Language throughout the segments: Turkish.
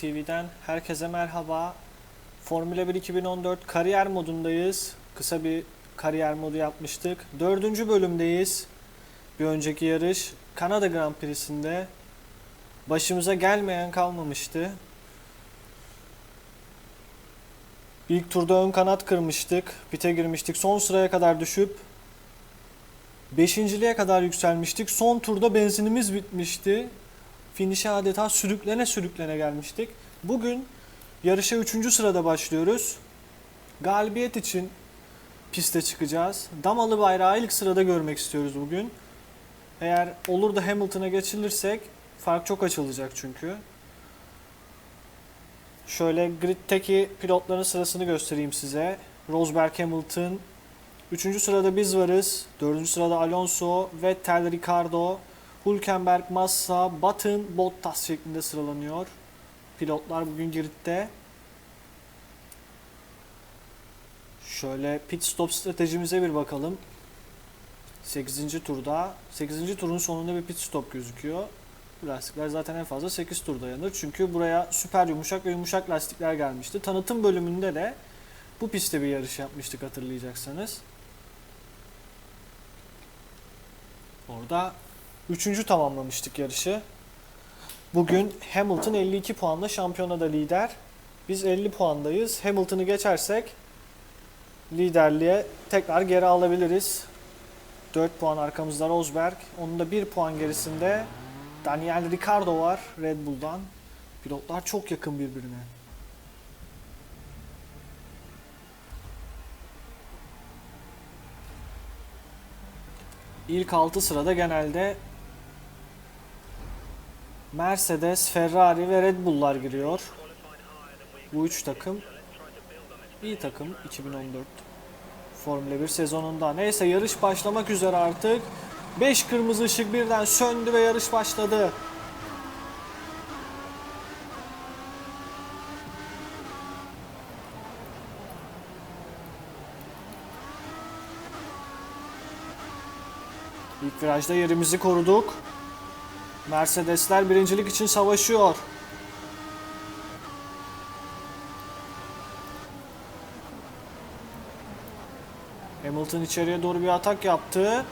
TV'den herkese merhaba. Formula 1 2014 kariyer modundayız. Kısa bir kariyer modu yapmıştık. Dördüncü bölümdeyiz. Bir önceki yarış Kanada Grand Prix'sinde başımıza gelmeyen kalmamıştı. İlk turda ön kanat kırmıştık. Pite girmiştik. Son sıraya kadar düşüp Beşinciliğe kadar yükselmiştik. Son turda benzinimiz bitmişti finişe adeta sürüklene sürüklene gelmiştik. Bugün yarışa 3. sırada başlıyoruz. Galibiyet için piste çıkacağız. Damalı bayrağı ilk sırada görmek istiyoruz bugün. Eğer olur da Hamilton'a geçilirsek fark çok açılacak çünkü. Şöyle griddeki pilotların sırasını göstereyim size. Rosberg Hamilton. 3. sırada biz varız. 4. sırada Alonso, Vettel, Ricardo, Hülkenberg, Massa, Button, Bottas şeklinde sıralanıyor. Pilotlar bugün gridde. Şöyle pit stop stratejimize bir bakalım. 8. turda. 8. turun sonunda bir pit stop gözüküyor. Bu lastikler zaten en fazla 8 tur dayanır. Çünkü buraya süper yumuşak ve yumuşak lastikler gelmişti. Tanıtım bölümünde de bu pistte bir yarış yapmıştık hatırlayacaksanız. Orada Üçüncü tamamlamıştık yarışı. Bugün Hamilton 52 puanla şampiyonada lider. Biz 50 puandayız. Hamilton'ı geçersek liderliğe tekrar geri alabiliriz. 4 puan arkamızda Rosberg. Onun da 1 puan gerisinde Daniel Ricciardo var Red Bull'dan. Pilotlar çok yakın birbirine. İlk 6 sırada genelde Mercedes, Ferrari ve Red Bull'lar giriyor. Bu üç takım iyi takım 2014 Formula 1 sezonunda. Neyse yarış başlamak üzere artık. 5 kırmızı ışık birden söndü ve yarış başladı. İlk virajda yerimizi koruduk. Mercedesler birincilik için savaşıyor. Hamilton içeriye doğru bir atak yaptı.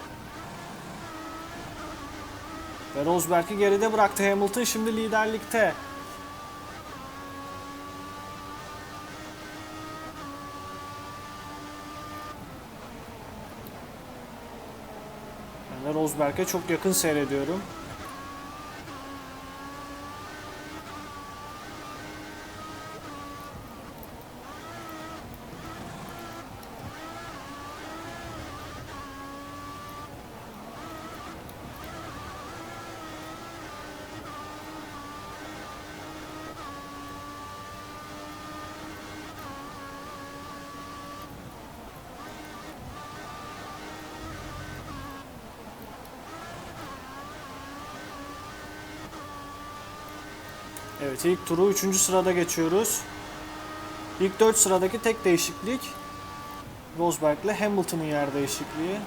Ve Rosberg'i geride bıraktı Hamilton şimdi liderlikte. Ben Rosberg'e çok yakın seyrediyorum. Evet ilk turu 3. sırada geçiyoruz. İlk 4 sıradaki tek değişiklik Rosberg ile Hamilton'ın yer değişikliği.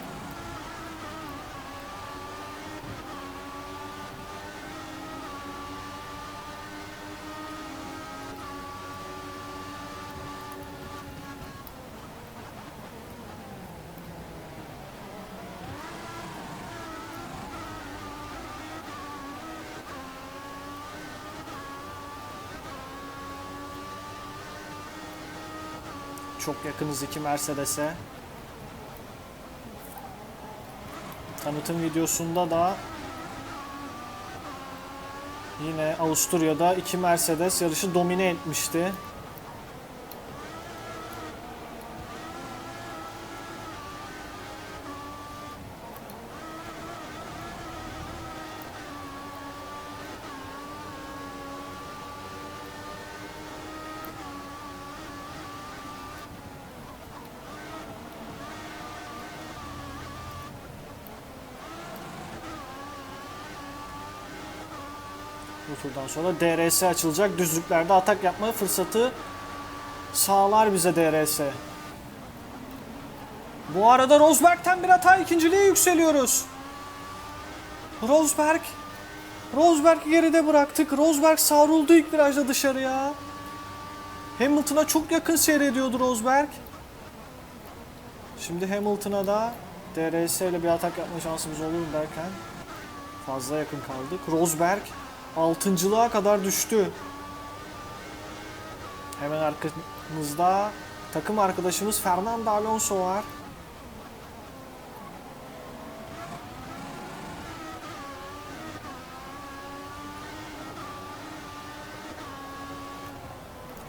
Çok yakınız iki Mercedes'e. Tanıtım videosunda da yine Avusturya'da iki Mercedes yarışı domine etmişti. Bu turdan sonra DRS açılacak. Düzlüklerde atak yapma fırsatı sağlar bize DRS. Bu arada Rosberg'ten bir hata ikinciliğe yükseliyoruz. Rosberg Rosberg'i geride bıraktık. Rosberg savruldu ilk virajda dışarıya. Hamilton'a çok yakın seyrediyordu Rosberg. Şimdi Hamilton'a da DRS ile bir atak yapma şansımız olur derken fazla yakın kaldık. Rosberg altıncılığa kadar düştü. Hemen arkamızda takım arkadaşımız Fernando Alonso var.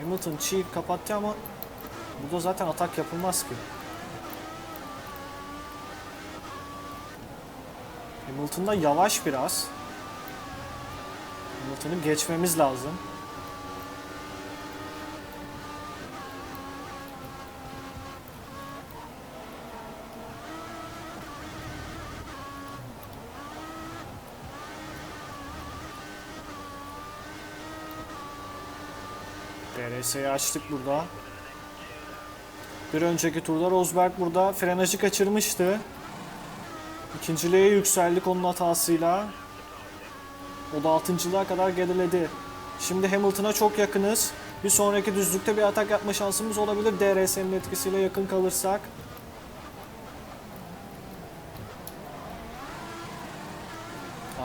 Hamilton çiğ kapattı ama burada zaten atak yapılmaz ki. Hamilton da yavaş biraz. Hamilton'ı geçmemiz lazım. DRS'yi açtık burada. Bir önceki turda Rosberg burada frenajı kaçırmıştı. İkinciliğe yükseldik onun hatasıyla. O da altıncılığa kadar geriledi. Şimdi Hamilton'a çok yakınız. Bir sonraki düzlükte bir atak yapma şansımız olabilir DRS'nin etkisiyle yakın kalırsak.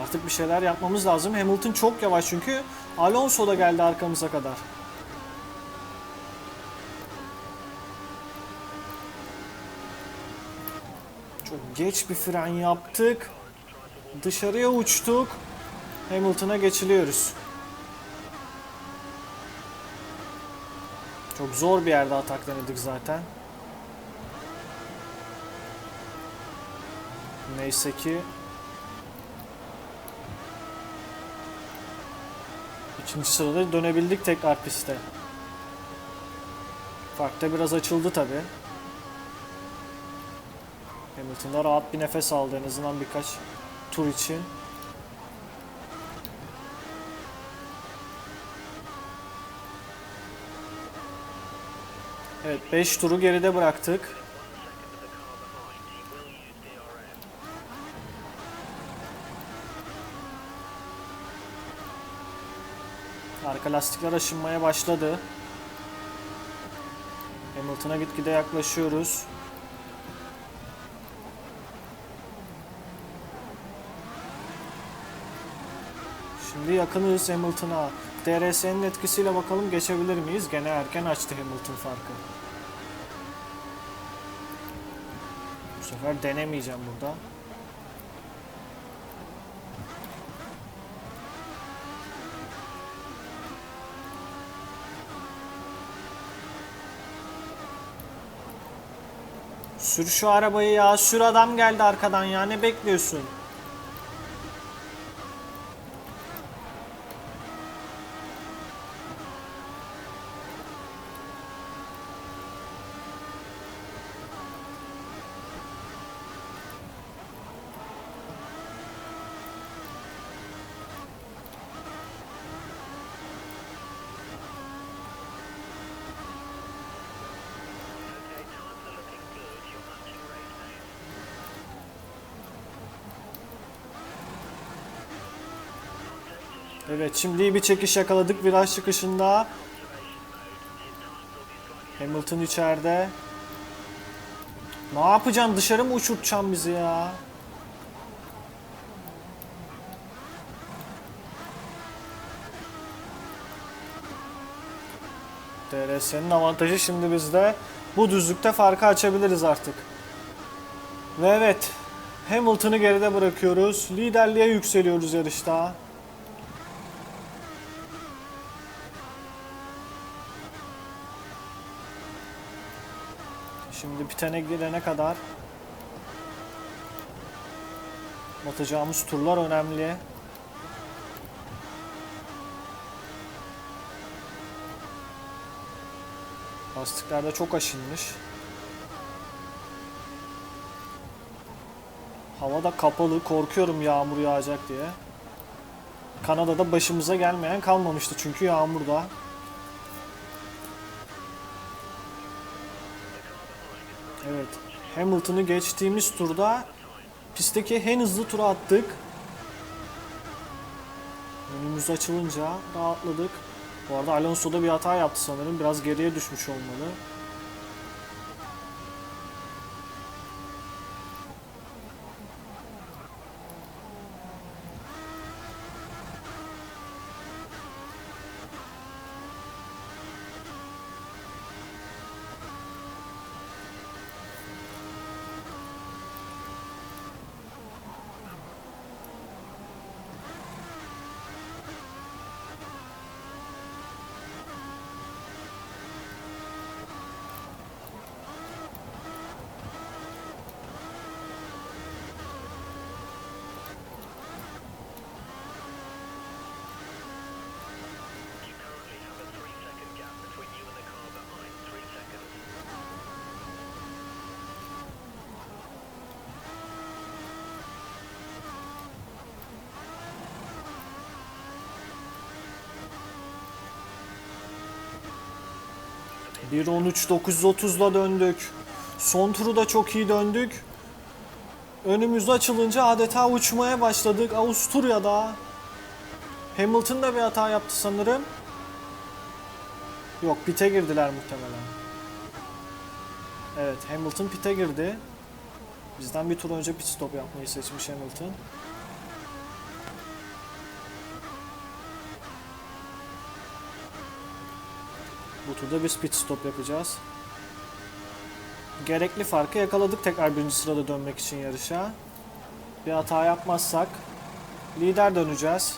Artık bir şeyler yapmamız lazım. Hamilton çok yavaş çünkü. Alonso da geldi arkamıza kadar. Çok geç bir fren yaptık. Dışarıya uçtuk. Hamilton'a geçiliyoruz. Çok zor bir yerde atak denedik zaten. Neyse ki ikinci sırada dönebildik tekrar piste. Fark da biraz açıldı tabi. Hamilton da rahat bir nefes aldı en azından birkaç tur için. Evet 5 turu geride bıraktık. Arka lastikler aşınmaya başladı. Hamilton'a gitgide yaklaşıyoruz. Şimdi yakınız Hamilton'a. DRS'nin etkisiyle bakalım geçebilir miyiz? Gene erken açtı Hamilton farkı. Bu sefer denemeyeceğim burada. Sür şu arabayı ya. Sür adam geldi arkadan ya. Ne bekliyorsun? Evet şimdi bir çekiş yakaladık viraj çıkışında. Hamilton içeride. Ne yapacaksın dışarı mı uçurtacaksın bizi ya? DRS'nin avantajı şimdi bizde. Bu düzlükte farkı açabiliriz artık. Ve evet Hamilton'ı geride bırakıyoruz. Liderliğe yükseliyoruz yarışta. Şimdi pitene girene kadar atacağımız turlar önemli. Lastikler çok aşınmış. Hava da kapalı. Korkuyorum yağmur yağacak diye. Kanada'da başımıza gelmeyen kalmamıştı çünkü yağmurda. Evet. Hamilton'ı geçtiğimiz turda pistteki en hızlı tura attık. Önümüz açılınca rahatladık. Bu arada Alonso'da bir hata yaptı sanırım. Biraz geriye düşmüş olmalı. 1.13.930'la döndük. Son turu da çok iyi döndük. Önümüz açılınca adeta uçmaya başladık. Avusturya'da Hamilton da bir hata yaptı sanırım. Yok pite girdiler muhtemelen. Evet Hamilton pite girdi. Bizden bir tur önce pit stop yapmayı seçmiş Hamilton. Bu turda biz pit stop yapacağız. Gerekli farkı yakaladık tekrar birinci sırada dönmek için yarışa. Bir hata yapmazsak lider döneceğiz.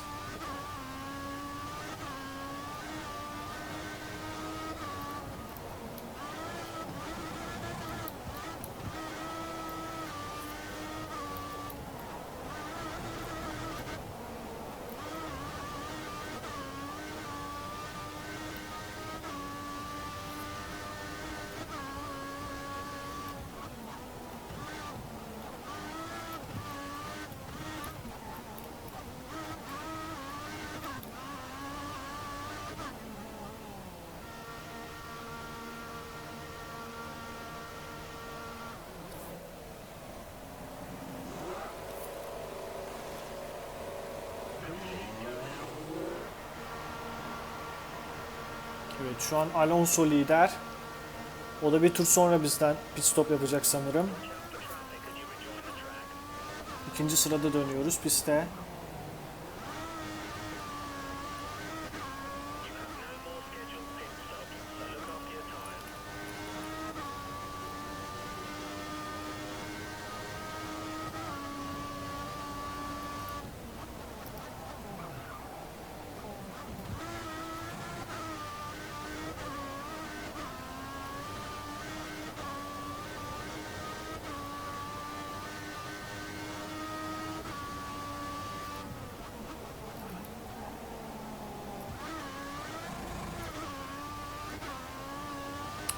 Evet şu an Alonso lider. O da bir tur sonra bizden pit stop yapacak sanırım. İkinci sırada dönüyoruz piste.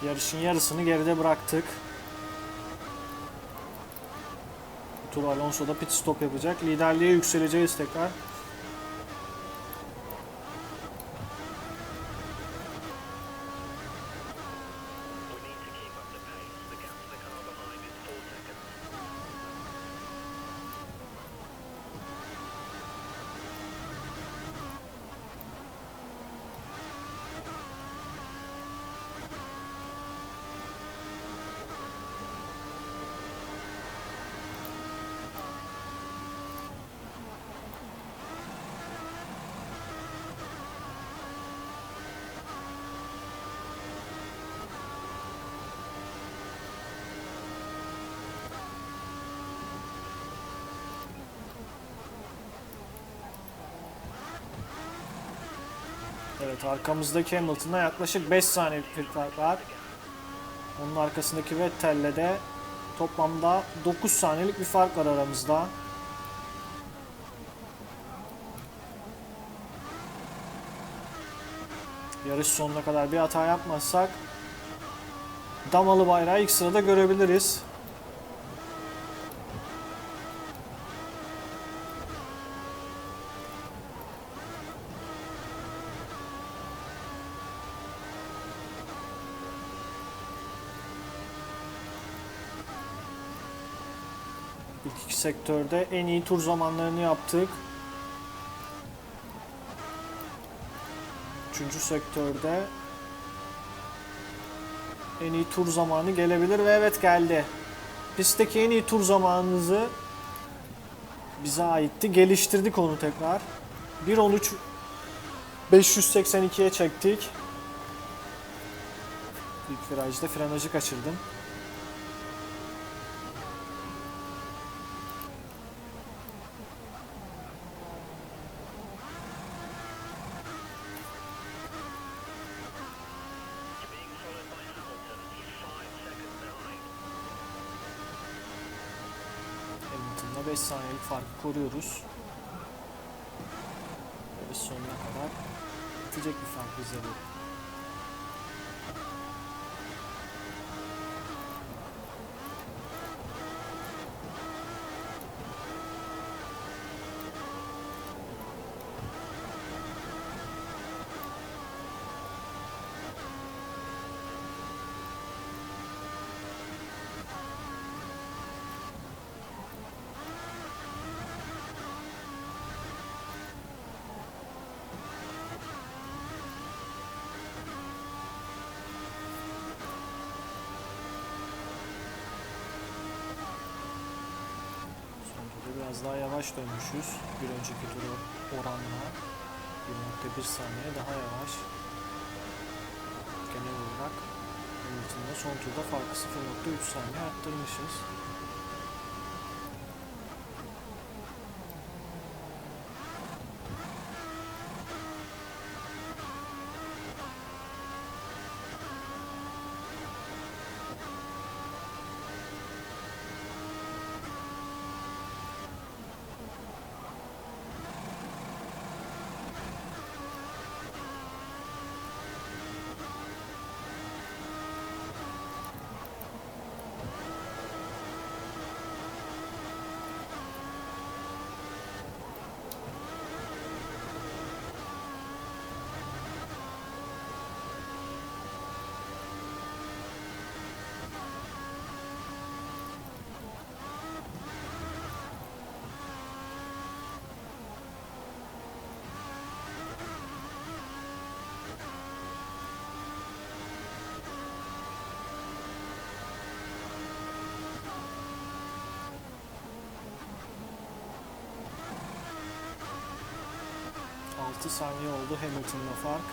Yarışın yarısını geride bıraktık. Tur Alonso da pit stop yapacak. Liderliğe yükseleceğiz tekrar. Evet arkamızdaki Hamilton'a yaklaşık 5 saniye bir fark var. Onun arkasındaki Vettel'le de toplamda 9 saniyelik bir fark var aramızda. Yarış sonuna kadar bir hata yapmazsak Damalı bayrağı ilk sırada görebiliriz. İlk iki sektörde en iyi tur zamanlarını yaptık. Üçüncü sektörde en iyi tur zamanı gelebilir ve evet geldi. Pistteki en iyi tur zamanınızı bize aitti. Geliştirdik onu tekrar. 1.13 582'ye çektik. İlk virajda frenajı kaçırdım. 5 saniyelik farkı koruyoruz. Yarış sonuna kadar bitecek bir fark bize daha yavaş dönmüşüz. Bir önceki turu oranla 1.1 saniye daha yavaş. Genel olarak Hamilton'da son turda farkı 0.3 saniye arttırmışız. Saniye oldu Hamilton'la fark.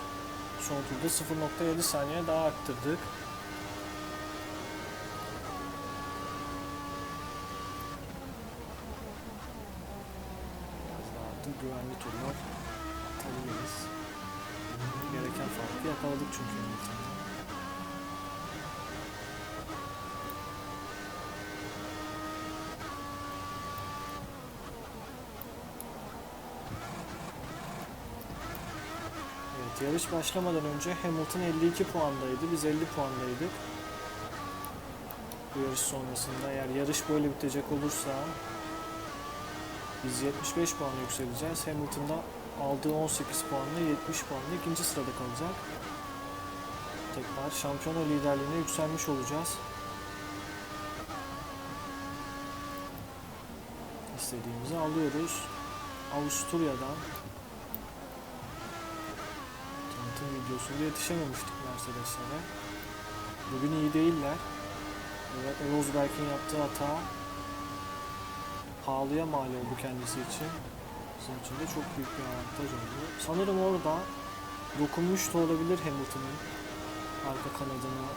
Son turda 0.7 saniye daha arttırdık. Artık güvenli turlar atabiliriz. Gereken farkı yakaladık çünkü yarış başlamadan önce Hamilton 52 puandaydı. Biz 50 puandaydık. Bu yarış sonrasında eğer yarış böyle bitecek olursa biz 75 puan yükseleceğiz. Hamilton'da aldığı 18 puanla 70 puanla ikinci sırada kalacak. Tekrar şampiyona liderliğine yükselmiş olacağız. İstediğimizi alıyoruz. Avusturya'dan tanıtım videosunda yetişememiştik Mercedes'lere. Bugün iyi değiller. Evet, Rosberg'in yaptığı hata pahalıya mal oldu kendisi için. Bizim için de çok büyük bir avantaj oldu. Sanırım orada dokunmuş da olabilir Hamilton'ın arka kanadına.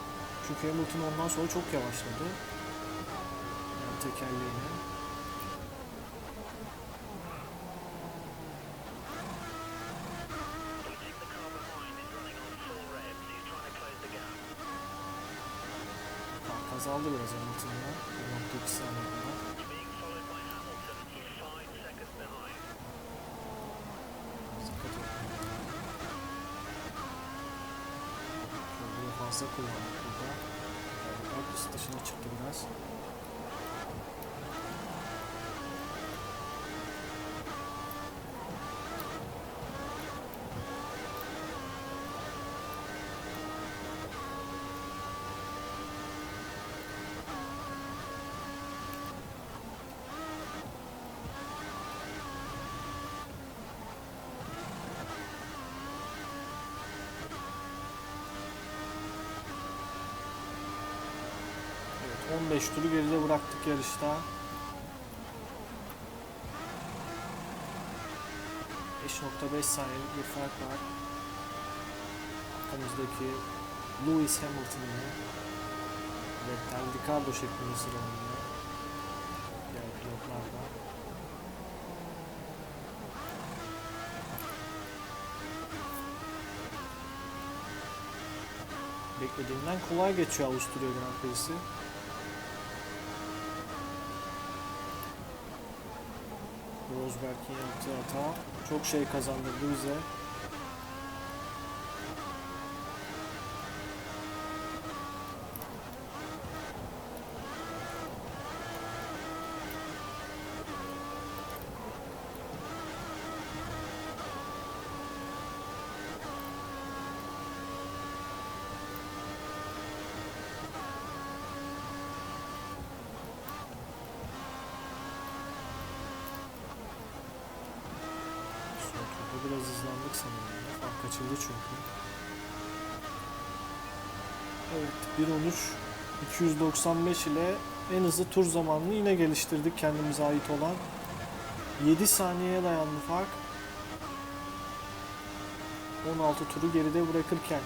Çünkü Hamilton ondan sonra çok yavaşladı. Yani tekerleğine. Behind. Biraz dikkat edin. Şöyle fazla kullandık burada. Galiba pist dışına çıktı biraz. 15 turu geride bıraktık yarışta. 5.5 saniyelik bir fark var. Arkamızdaki Lewis Hamilton'la Vettel Ricardo şeklinde sıralanıyor. Diğer pilotlar da. Beklediğimden kolay geçiyor Avusturya Grand Prix'si. Rosberg'in yaptığı hata çok şey kazandırdı bize. 1.13 295 ile en hızlı tur zamanını yine geliştirdik kendimize ait olan. 7 saniyeye dayandı fark. 16 turu geride bırakırken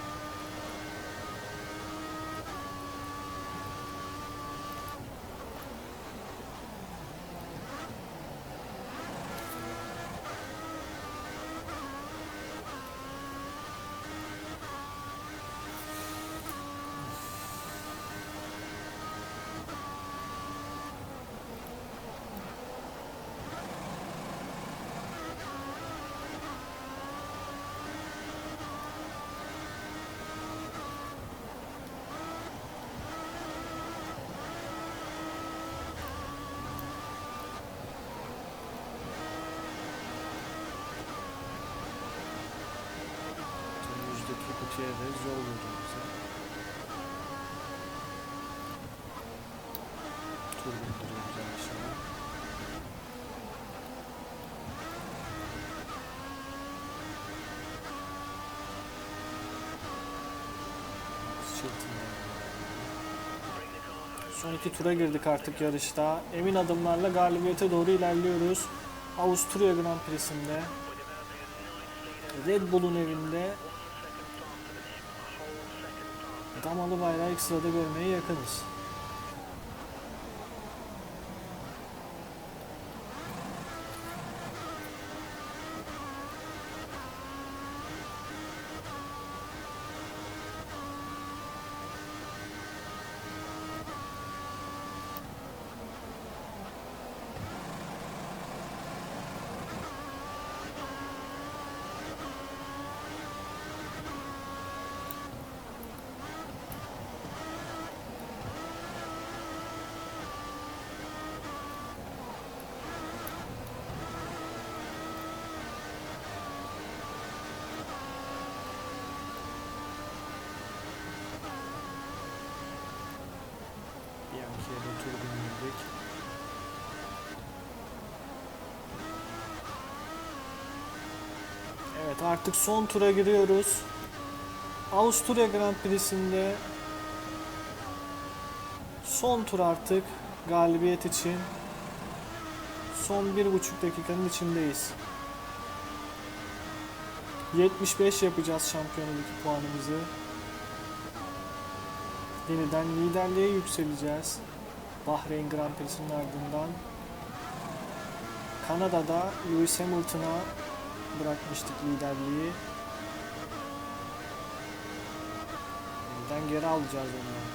Da zor vurdu bize. Tur bindiriyoruz aşağı. Çırpınıyor. Son iki tura girdik artık yarışta. Emin adımlarla galibiyete doğru ilerliyoruz. Avusturya Grand Prix'sinde. Red Bull'un evinde Damalı bayrağı ilk sırada görmeye yakınız. De tur bindirdik. Evet artık son tura giriyoruz. Avusturya Grand Prix'sinde son tur artık galibiyet için. Son bir buçuk dakikanın içindeyiz. 75 yapacağız şampiyonluk puanımızı. Yeniden liderliğe yükseleceğiz. Bahreyn Grand Prix'sinin ardından. Kanada'da Lewis Hamilton'a bırakmıştık liderliği. Yeniden geri alacağız ondan.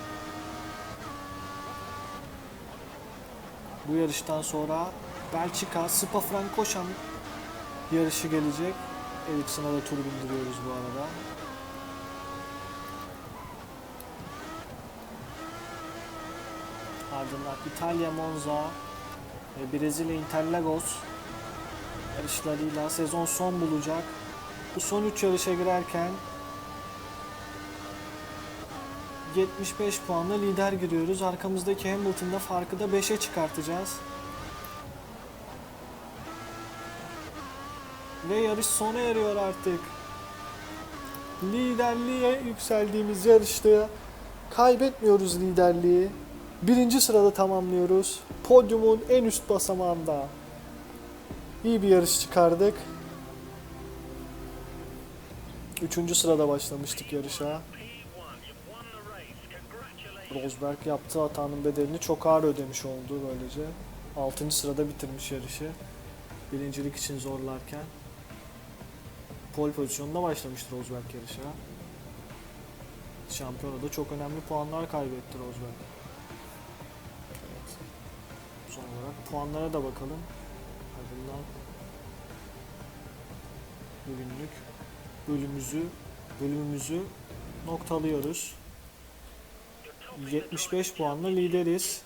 Bu yarıştan sonra Belçika Spa-Francorchamps yarışı gelecek. Ericsson'a da tur bindiriyoruz bu arada. Ardından İtalya Monza Brezilya Interlagos yarışlarıyla sezon son bulacak. Bu son 3 yarışa girerken 75 puanla lider giriyoruz. Arkamızdaki Hamilton'da farkı da 5'e çıkartacağız. Ve yarış sona eriyor artık. Liderliğe yükseldiğimiz yarışta kaybetmiyoruz liderliği. Birinci sırada tamamlıyoruz. Podyumun en üst basamağında. İyi bir yarış çıkardık. Üçüncü sırada başlamıştık yarışa. P1, you've won the race. Congratulations. Rosberg yaptığı hatanın bedelini çok ağır ödemiş oldu böylece. Altıncı sırada bitirmiş yarışı. Birincilik için zorlarken. Pole pozisyonunda başlamıştı Rosberg yarışa. Şampiyonada çok önemli puanlar kaybetti Rosberg. Son olarak puanlara da bakalım. Ardından bugünlük bölümümüzü bölümümüzü noktalıyoruz. 75 puanla lideriz.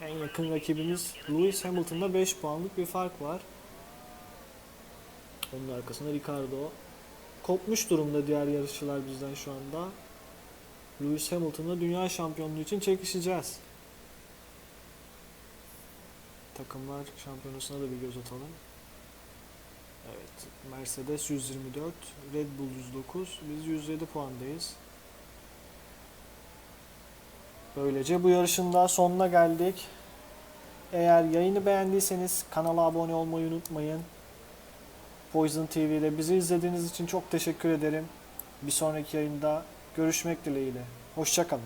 En yakın rakibimiz Lewis Hamilton'da 5 puanlık bir fark var. Onun arkasında Ricardo. Kopmuş durumda diğer yarışçılar bizden şu anda. Lewis Hamilton'la dünya şampiyonluğu için çekişeceğiz. Takımlar şampiyonasına da bir göz atalım. Evet, Mercedes 124, Red Bull 109, biz 107 puandayız. Böylece bu yarışın da sonuna geldik. Eğer yayını beğendiyseniz kanala abone olmayı unutmayın. Poison TV'de bizi izlediğiniz için çok teşekkür ederim. Bir sonraki yayında görüşmek dileğiyle. Hoşçakalın.